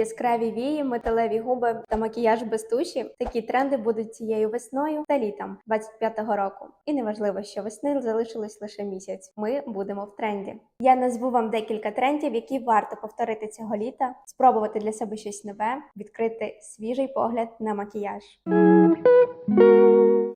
Яскраві вії, металеві губи та макіяж без туші. Такі тренди будуть цією весною та літом 25-го року. І неважливо, що весни залишилось лише місяць. Ми будемо в тренді. Я назву вам декілька трендів, які варто повторити цього літа, спробувати для себе щось нове, відкрити свіжий погляд на макіяж.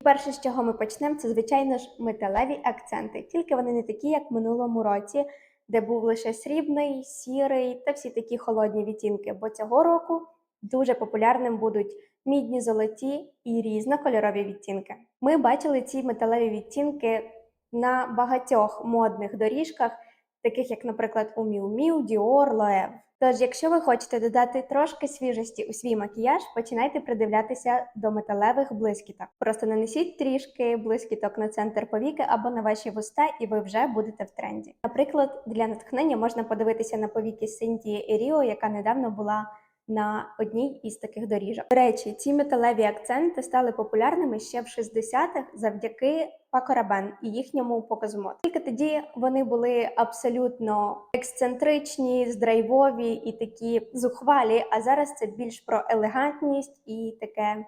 Перше, з чого ми почнемо, це звичайно ж металеві акценти, тільки вони не такі, як в минулому році, де був лише срібний, сірий та всі такі холодні відтінки. Бо цього року дуже популярним будуть мідні, золоті і різнокольорові відтінки. Ми бачили ці металеві відтінки на багатьох модних доріжках, таких як, наприклад, у Miu Miu, Dior, Loewe. Тож, якщо ви хочете додати трошки свіжості у свій макіяж, починайте придивлятися до металевих блискіток. Просто нанесіть трішки блискіток на центр повіки або на ваші вуста, і ви вже будете в тренді. Наприклад, для натхнення можна подивитися на повіки Синтії Еріо, яка недавно була на одній із таких доріжок. До речі, ці металеві акценти стали популярними ще в 60-х завдяки Rabanne і їхньому показу мод. Тільки тоді вони були абсолютно ексцентричні, здрайвові і такі зухвалі. А зараз це більш про елегантність і таке.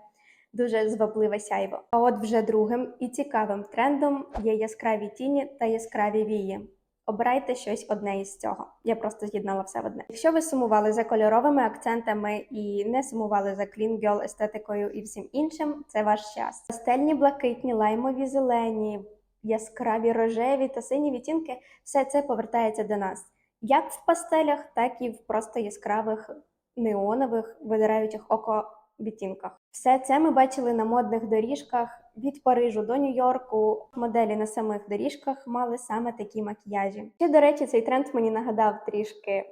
Дуже звабливе сяйво. А от вже другим і цікавим трендом є яскраві тіні та яскраві вії. Обирайте щось одне із цього. Я просто з'єднала все в одне. Якщо ви сумували за кольоровими акцентами і не сумували за clean girl естетикою і всім іншим, це ваш час. Пастельні блакитні, лаймові зелені, яскраві рожеві та сині відтінки все це повертається до нас як в пастелях, так і в просто яскравих неонових, видираючих око відтінках. Все це ми бачили на модних доріжках від Парижу до Нью-Йорку. Моделі на самих доріжках мали саме такі макіяжі. Ще, до речі, цей тренд мені нагадав трішки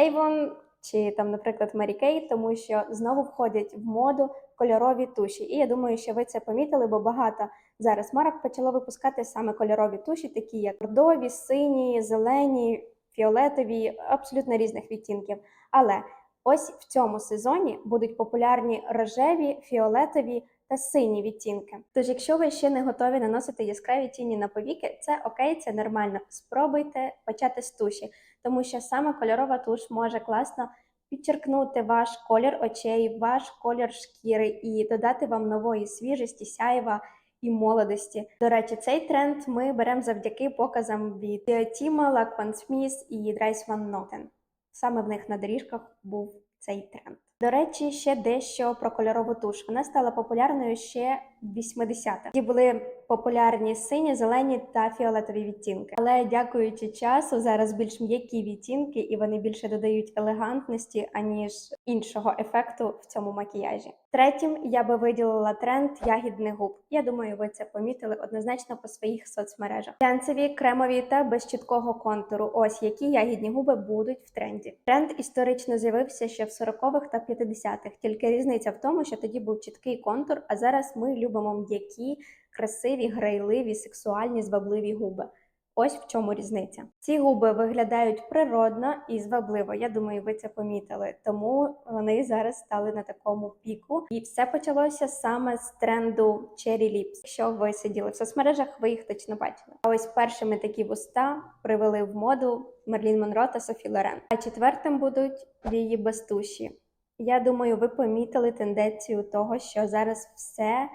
Avon чи там, наприклад, Mary Kay, тому що знову входять в моду кольорові туші. І я думаю, що ви це помітили, бо багато зараз марок почало випускати саме кольорові туші, такі як бордові, сині, зелені, фіолетові, абсолютно різних відтінків. Але Ось в цьому сезоні будуть популярні рожеві, фіолетові та сині відтінки. Тож, якщо ви ще не готові наносити яскраві тіні на повіки, це окей, це нормально. Спробуйте почати з туші, тому що саме кольорова туш може класно підчеркнути ваш колір очей, ваш колір шкіри і додати вам нової свіжості, сяйва. І молодості. До речі, цей тренд ми беремо завдяки показам від Тіма, Лакпан Сміс і Драйс Ван Нотен. Саме в них на доріжках був цей тренд. До речі, ще дещо про кольорову туш. Вона стала популярною ще 80-х. Ті були популярні сині, зелені та фіолетові відтінки. Але дякуючи часу, зараз більш м'які відтінки, і вони більше додають елегантності, аніж іншого ефекту в цьому макіяжі. Третім я би виділила тренд ягідних губ. Я думаю, ви це помітили однозначно по своїх соцмережах. Глянцеві, кремові та без чіткого контуру. Ось які ягідні губи будуть в тренді. Тренд історично з'явився ще в 40-х та 50-х. Тільки різниця в тому, що тоді був чіткий контур, а зараз ми любимо м'які, красиві, грайливі, сексуальні, звабливі губи. Ось в чому різниця. Ці губи виглядають природно і звабливо. Я думаю, ви це помітили. Тому вони зараз стали на такому піку. І все почалося саме з тренду Cherry Lips. Якщо ви сиділи в соцмережах, ви їх точно бачили. А ось першими такі вуста привели в моду Мерлін Монро та Софі Лорен. А четвертим будуть вії без туші. Я думаю, ви помітили тенденцію того, що зараз все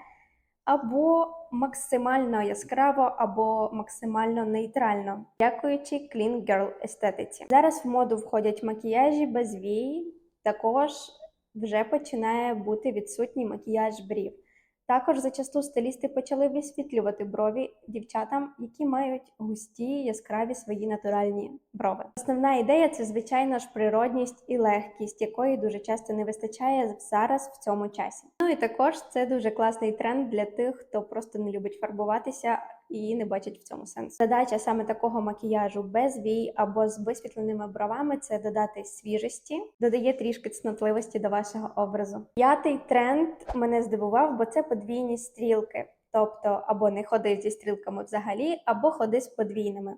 або максимально яскраво, або максимально нейтрально, дякуючи Clean Girl естетиці. Зараз в моду входять макіяжі без вій, також вже починає бути відсутній макіяж брів. Також зачасту стилісти почали висвітлювати брові дівчатам, які мають густі, яскраві свої натуральні брови. Основна ідея це, звичайно ж, природність і легкість, якої дуже часто не вистачає зараз в цьому часі. Ну і також це дуже класний тренд для тих, хто просто не любить фарбуватися і не бачить в цьому сенсу. Задача саме такого макіяжу без вій або з висвітленими бровами це додати свіжості, додає трішки цнотливості до вашого образу. П'ятий тренд мене здивував, бо це подвійні стрілки. Тобто або не ходи зі стрілками взагалі, або ходи з подвійними.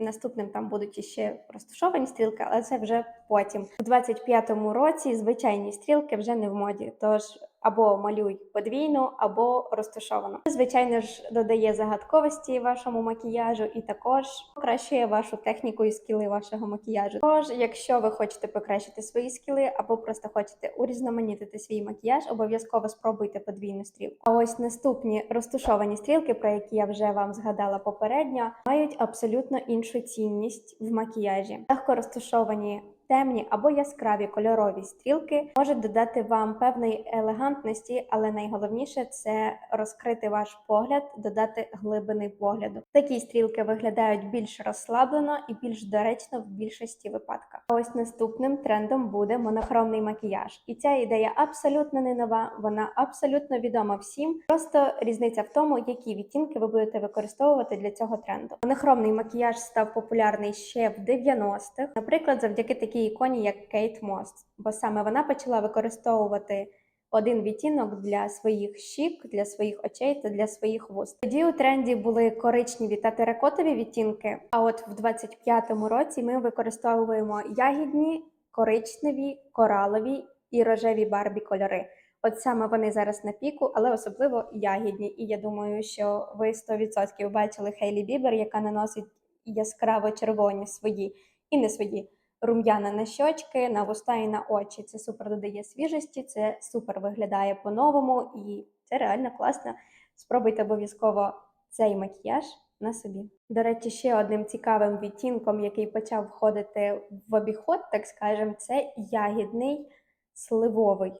Наступним там будуть іще розташовані стрілки, але це вже потім. У 25-му році звичайні стрілки вже не в моді. Тож або малюй подвійну, або розташовану. Звичайно ж, додає загадковості вашому макіяжу і також покращує вашу техніку і скіли вашого макіяжу. Тож, якщо ви хочете покращити свої скіли або просто хочете урізноманітити свій макіяж, обов'язково спробуйте подвійну стрілку. А ось наступні розташовані стрілки, про які я вже вам згадала попередньо, мають абсолютно іншу цінність в макіяжі. Легко розташовані темні або яскраві кольорові стрілки можуть додати вам певної елегантності, але найголовніше це розкрити ваш погляд, додати глибини погляду. Такі стрілки виглядають більш розслаблено і більш доречно в більшості випадках. Ось наступним трендом буде монохромний макіяж, і ця ідея абсолютно не нова, вона абсолютно відома всім. Просто різниця в тому, які відтінки ви будете використовувати для цього тренду. Монохромний макіяж став популярний ще в 90-х, наприклад, завдяки такій іконі, як Кейт Мос, бо саме вона почала використовувати один відтінок для своїх щік, для своїх очей та для своїх вуст. Тоді у тренді були коричневі та теракотові відтінки. А от в 25-му році ми використовуємо ягідні, коричневі, коралові і рожеві барбі кольори. От саме вони зараз на піку, але особливо ягідні. І я думаю, що ви 100% бачили Хейлі Бібер, яка наносить яскраво червоні свої і не свої рум'яна на щочки, на вуста і на очі. Це супер додає свіжості, це супер виглядає по-новому, і це реально класно. Спробуйте обов'язково цей макіяж на собі. До речі, ще одним цікавим відтінком, який почав входити в обіход, так скажемо, це ягідний сливовий.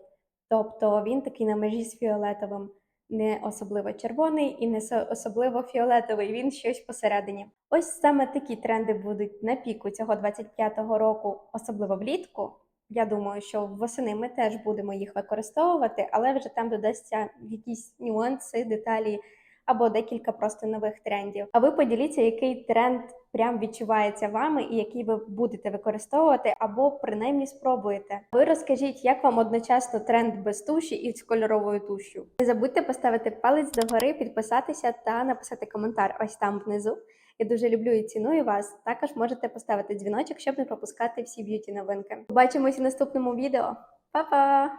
Тобто він такий на межі з фіолетовим, не особливо червоний і не особливо фіолетовий, він щось посередині. Ось саме такі тренди будуть на піку цього 25-го року, особливо влітку. Я думаю, що восени ми теж будемо їх використовувати, але вже там додасться якісь нюанси, деталі або декілька просто нових трендів. А ви поділіться, який тренд прям відчувається вами і який ви будете використовувати, або принаймні спробуєте. Ви розкажіть, як вам одночасно тренд без туші і з кольоровою тушю. Не забудьте поставити палець догори, підписатися та написати коментар ось там внизу. Я дуже люблю і ціную вас. Також можете поставити дзвіночок, щоб не пропускати всі б'юті новинки. Побачимось у наступному відео. Па-па!